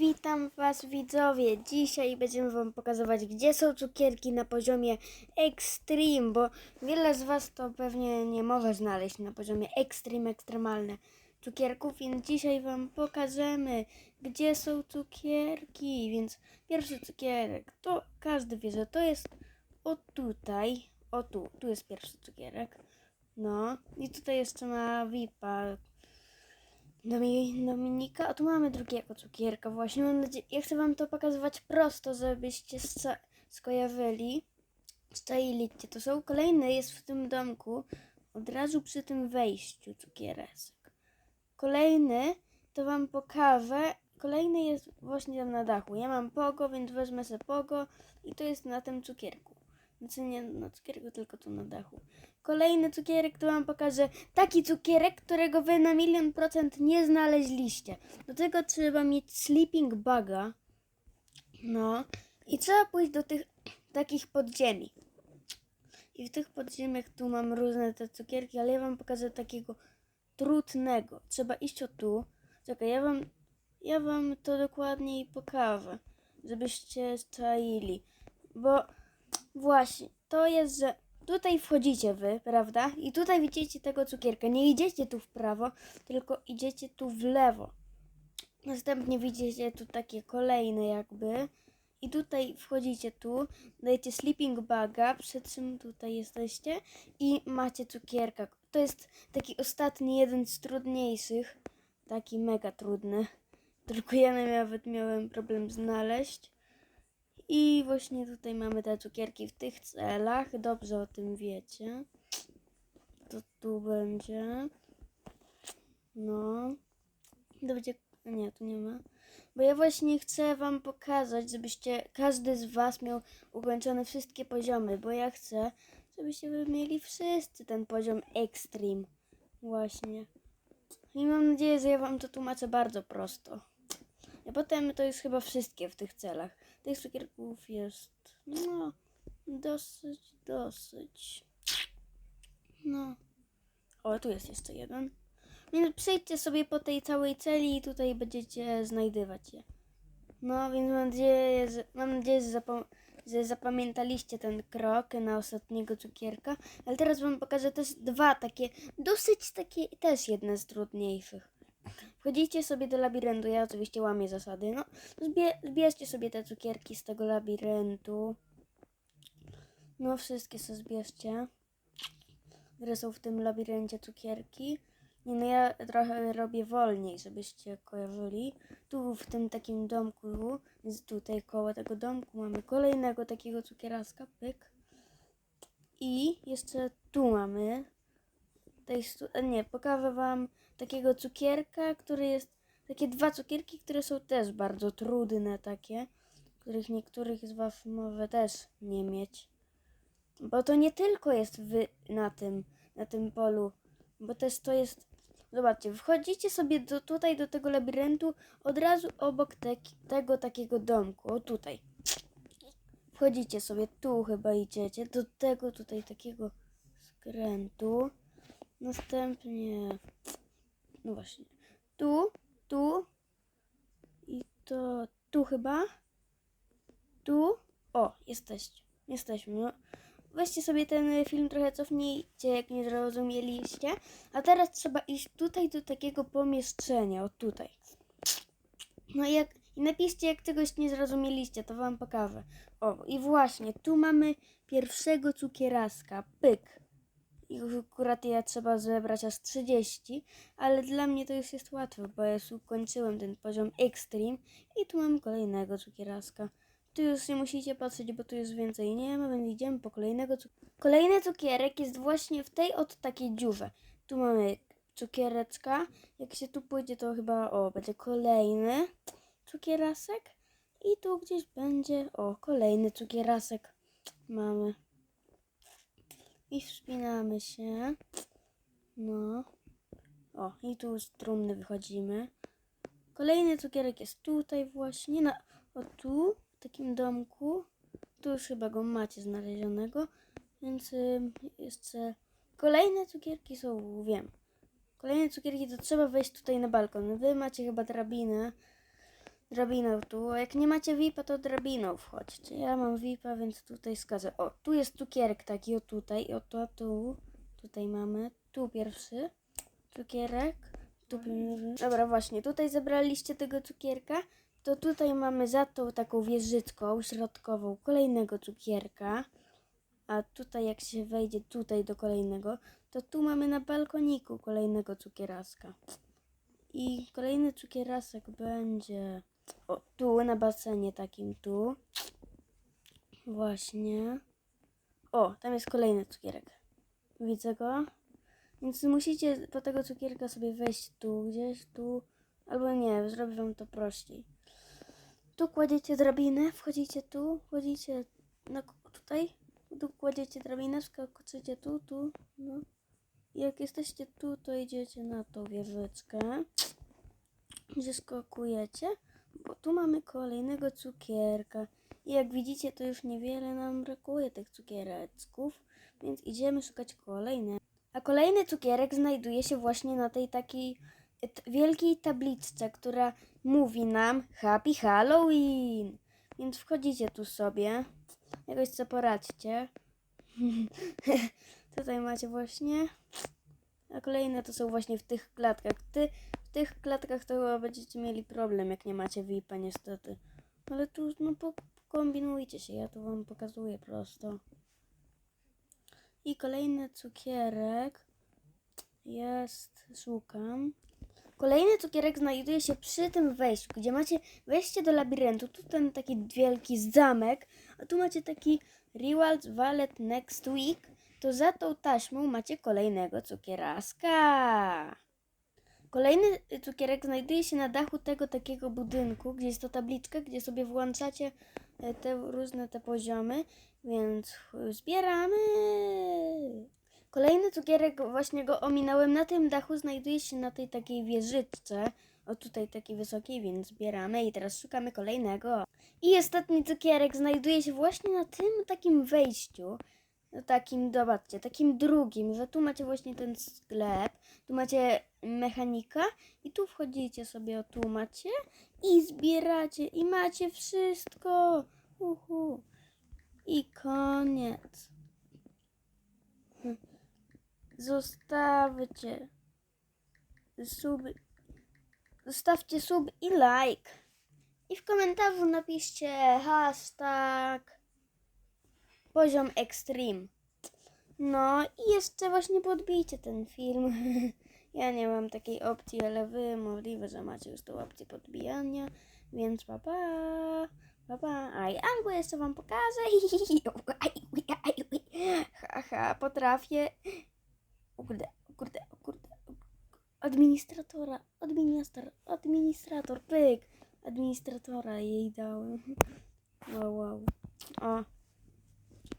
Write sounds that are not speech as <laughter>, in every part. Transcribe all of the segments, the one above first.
Witam Was widzowie. Dzisiaj będziemy Wam pokazywać, gdzie są cukierki na poziomie Extreme, bo wiele z Was to pewnie nie może znaleźć na poziomie Extreme, ekstremalne cukierków, więc dzisiaj Wam pokażemy, gdzie są cukierki. Więc pierwszy cukierek, to każdy wie, że to jest o tutaj, o tu, tu jest pierwszy cukierek. No i tutaj jeszcze ma VIPa, Dominika, a tu mamy drugiego cukierka właśnie. Mam nadzieję, ja chcę wam to pokazywać prosto, żebyście skojarzyli. Szczaili, gdzie to są. Kolejny jest w tym domku, od razu przy tym wejściu cukiereczek. Kolejny, to wam pokażę. Kolejny jest właśnie tam na dachu. Ja mam pogo, więc wezmę sobie pogo i to jest na tym cukierku. Znaczy nie na cukierku, tylko tu na dachu. Kolejny cukierek to wam pokażę taki cukierek, którego wy na milion procent nie znaleźliście. Do tego trzeba mieć sleeping baga. No. I trzeba pójść do tych takich podziemi. I w tych podziemiach tu mam różne te cukierki, ale ja wam pokażę takiego trudnego. Trzeba iść o tu. Czekaj, ja wam, ja wam to dokładniej pokażę, żebyście czaili. Bo Właśnie, to jest, że tutaj wchodzicie wy, prawda? I tutaj widzicie tego cukierka. Nie idziecie tu w prawo, tylko idziecie tu w lewo. Następnie widzicie tu takie kolejne jakby. I tutaj wchodzicie tu, dajecie sleeping baga, przed czym tutaj jesteście i macie cukierka. To jest taki ostatni, jeden z trudniejszych. Taki mega trudny. Tylko ja nawet miałem problem znaleźć. I właśnie tutaj mamy te cukierki w tych celach. Dobrze o tym wiecie. To tu będzie. No. To będzie. Nie, tu nie ma. Bo ja właśnie chcę wam pokazać, żebyście każdy z was miał ukończone wszystkie poziomy, bo ja chcę, żebyście wy mieli wszyscy ten poziom extreme. Właśnie. I mam nadzieję, że ja wam to tłumaczę bardzo prosto. A potem to jest chyba wszystkie w tych celach. Tych cukierków jest, no, dosyć, dosyć. No. O, tu jest jeszcze jeden. Więc przejdźcie sobie po tej całej celi i tutaj będziecie znajdywać je. No, więc mam nadzieję, że, mam nadzieję, że, zapom- że zapamiętaliście ten krok na ostatniego cukierka. Ale teraz wam pokażę też dwa takie, dosyć takie, też jedne z trudniejszych. Wchodzicie sobie do labiryntu, ja oczywiście łamię zasady, no. Zbie, zbierzcie sobie te cukierki z tego labiryntu. No, wszystkie sobie zbierzcie. Które są w tym labiryncie cukierki. Nie, no ja trochę robię wolniej, żebyście kojarzyli. Tu w tym takim domku, więc tutaj koło tego domku mamy kolejnego takiego cukieraska, pyk. I jeszcze tu mamy tej a nie, pokażę wam takiego cukierka, który jest takie dwa cukierki, które są też bardzo trudne takie, których niektórych z was może też nie mieć. Bo to nie tylko jest wy na tym, na tym polu, bo też to jest Zobaczcie, wchodzicie sobie do, tutaj do tego labiryntu od razu obok te, tego takiego domku, o tutaj. Wchodzicie sobie tu chyba idziecie, do tego tutaj takiego skrętu. Następnie, no właśnie, tu, tu i to tu chyba. Tu, o, jesteście, jesteśmy. No. Weźcie sobie ten film trochę cofnijcie, jak nie zrozumieliście. A teraz trzeba iść tutaj do takiego pomieszczenia, o tutaj. No i jak i napiszcie, jak czegoś nie zrozumieliście, to wam pokażę. O, i właśnie, tu mamy pierwszego cukieraska, pyk. I akurat ja trzeba zebrać aż 30, ale dla mnie to już jest łatwe, bo ja już ukończyłem ten poziom Extreme i tu mam kolejnego cukieraska. Tu już nie musicie patrzeć, bo tu już więcej nie ma, więc idziemy po kolejnego cukierka. Kolejny cukierek jest właśnie w tej od takiej dziurze. Tu mamy cukiereczka. Jak się tu pójdzie, to chyba, o, będzie kolejny cukierasek. I tu gdzieś będzie, o, kolejny cukierasek. Mamy. I wspinamy się. No. O, i tu z trumny wychodzimy. Kolejny cukierek jest tutaj właśnie, na, o tu, w takim domku. Tu już chyba go macie znalezionego, więc ym, jeszcze kolejne cukierki są, wiem. Kolejne cukierki to trzeba wejść tutaj na balkon. Wy macie chyba drabinę, drabiną tu, jak nie macie VIP-a, to drabiną wchodźcie. Ja mam VIP-a, więc tutaj wskażę. O, tu jest cukierek taki, o tutaj, o to tu. Tutaj mamy, tu pierwszy cukierek. Tu, dobra, właśnie, tutaj zebraliście tego cukierka, to tutaj mamy za tą taką wieżyczką środkową kolejnego cukierka. A tutaj jak się wejdzie tutaj do kolejnego, to tu mamy na balkoniku kolejnego cukieraska. I kolejny cukierasek będzie o, tu na basenie takim tu. Właśnie. O, tam jest kolejny cukierek. Widzę go. Więc musicie po tego cukierka sobie wejść tu, gdzieś tu. Albo nie, zrobię wam to prościej. Tu kładziecie drabinę, wchodzicie tu, wchodzicie na, tutaj, tu kładziecie drabinę, skakucie tu, tu, no. Jak jesteście tu, to idziecie na tą wieżyczkę. Zeskakujecie, bo tu mamy kolejnego cukierka. I jak widzicie, to już niewiele nam brakuje tych cukiereczków, więc idziemy szukać kolejne. A kolejny cukierek znajduje się właśnie na tej takiej wielkiej tabliczce, która mówi nam Happy Halloween. Więc wchodzicie tu sobie, jakoś co poradźcie. <laughs> Tutaj macie właśnie. A kolejne to są właśnie w tych klatkach. Ty, tych klatkach to chyba będziecie mieli problem, jak nie macie VIP-a niestety. Ale tu no kombinujcie się, ja tu wam pokazuję prosto. I kolejny cukierek jest, szukam. Kolejny cukierek znajduje się przy tym wejściu, gdzie macie wejście do labiryntu. Tu ten taki wielki zamek, a tu macie taki Rewald Wallet Next Week. To za tą taśmą macie kolejnego cukieraska. Kolejny cukierek znajduje się na dachu tego takiego budynku, gdzie jest to tabliczka, gdzie sobie włączacie e, te różne te poziomy, więc zbieramy. Kolejny cukierek, właśnie go ominąłem, na tym dachu znajduje się na tej takiej wieżyczce, o tutaj takiej wysokiej, więc zbieramy i teraz szukamy kolejnego. I ostatni cukierek znajduje się właśnie na tym takim wejściu, no takim, zobaczcie, takim drugim, że tu macie właśnie ten sklep, tu macie mechanika i tu wchodzicie sobie, tu macie i zbieracie i macie wszystko. Uhu. I koniec. Zostawcie sub. Zostawcie sub i like. I w komentarzu napiszcie hashtag poziom extreme. No i jeszcze właśnie podbijcie ten film. <laughs> Ja nie mam takiej opcji, ale wy możliwe, że macie już tą opcję podbijania, więc pa pa, pa, pa. Aj, albo jeszcze wam pokażę. <laughs> Haha, potrafię. O kurde, o kurde, o kurde. Administratora, administrator, administrator, pyk. Administratora jej dałem. <laughs> Wow, wow. O,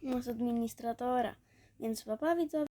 no z administratora. Więc papa widzowie.